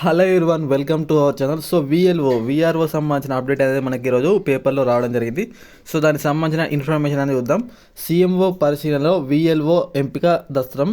Hello one welcome to our channel. So VLO VRO సంబంధించిన update అనేది మనకి ఈరోజు పేపర్లో రావడం జరిగింది. సో దానికి సంబంధించిన ఇన్ఫర్మేషన్ అనేది చూద్దాం. సీఎంఓ పరిశీలనలో విఎల్ఓ ఎంపిక దస్త్రం.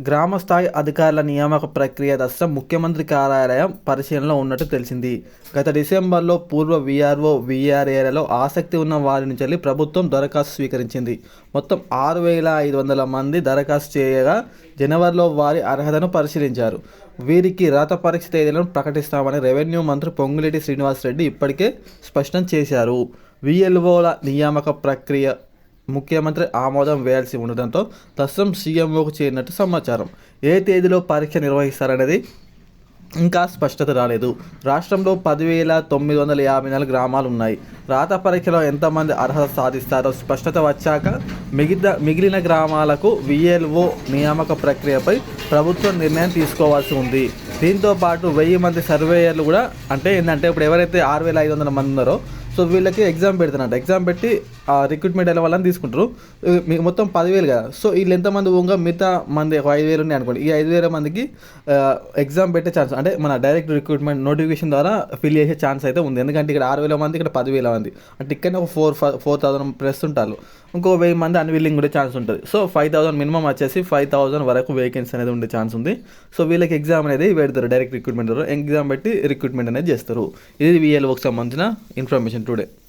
గ్రామ స్థాయి అధికారుల నియామక ప్రక్రియ దశ ముఖ్యమంత్రి కార్యాలయం పరిశీలనలో ఉన్నట్టు తెలిసింది. గత డిసెంబర్లో పూర్వ విఆర్ఓ విఆర్ఏలలో ఆసక్తి ఉన్న వారి నుంచి ప్రభుత్వం దరఖాస్తు స్వీకరించింది. మొత్తం ఆరు వేల ఐదు వందల మంది దరఖాస్తు చేయగా జనవరిలో వారి అర్హతను పరిశీలించారు. వీరికి రాత పరీక్ష తేదీలను ప్రకటిస్తామని రెవెన్యూ మంత్రి పొంగులేటి శ్రీనివాసరెడ్డి ఇప్పటికే స్పష్టం చేశారు. విఎల్ఓల నియామక ప్రక్రియ ముఖ్యమంత్రి ఆమోదం వేయాల్సి ఉండడంతో ప్రస్తుతం సీఎంఓకు చేరినట్టు సమాచారం. ఏ తేదీలో పరీక్ష నిర్వహిస్తారనేది ఇంకా స్పష్టత రాలేదు. రాష్ట్రంలో పదివేల తొమ్మిది వందల యాభై నాలుగు గ్రామాలు ఉన్నాయి. రాత పరీక్షలో ఎంతమంది అర్హత సాధిస్తారో స్పష్టత వచ్చాక మిగతా మిగిలిన గ్రామాలకు విఎల్ఓ నియామక ప్రక్రియపై ప్రభుత్వం నిర్ణయం తీసుకోవాల్సి ఉంది. దీంతో పాటు వెయ్యి మంది సర్వేయర్లు కూడా అంటే ఏంటంటే ఇప్పుడు ఎవరైతే ఆరు వేల ఐదు వందల మంది ఉన్నారో సో వీళ్ళకి ఎగ్జామ్ పెడుతున్నట్టు ఎగ్జామ్ పెట్టి ఆ రిక్రూట్మెంట్ అయిన వాళ్ళని తీసుకుంటారు. మొత్తం పదివేలు కదా. సో వీళ్ళు ఎంతమంది పోగా? మిగతా మంది ఒక ఐదు వేలు ఉన్నాయి అనుకోండి. ఈ ఐదు వేల మందికి ఎగ్జామ్ పెట్టే ఛాన్స్ అంటే మన డైరెక్ట్ రిక్రూట్మెంట్ నోటిఫికేషన్ ద్వారా ఫిల్ చేసే ఛాన్స్ అయితే ఉంది. ఎందుకంటే ఇక్కడ ఆరు వేల మంది ఇక్కడ పదివేల మంది. అంటే ఇక్కడ ఒక ఫోర్ ఫోర్ థౌసండ్ ప్లస్ ఉంటారు. ఇంకో వెయ్యి మంది అన్విల్లింగ్ కూడా ఛాన్స్ ఉంటుంది. సో ఫైవ్ థౌసండ్ మినిమం వచ్చేసి ఫైవ్ థౌసండ్ వరకు వేకెన్సీ అనేది ఉండే ఛాన్స్ ఉంది. సో వీళ్ళకి ఎగ్జామ్ అనేది పెడతారు డైరెక్ట్ రిక్రూట్మెంట్ ద్వారా. ఎగ్జామ్ పెట్టి రిక్రూట్మెంట్ అనేది చేస్తారు. ఇది విఎల్ఓకి సంబంధించిన ఇన్ఫర్మేషన్ today.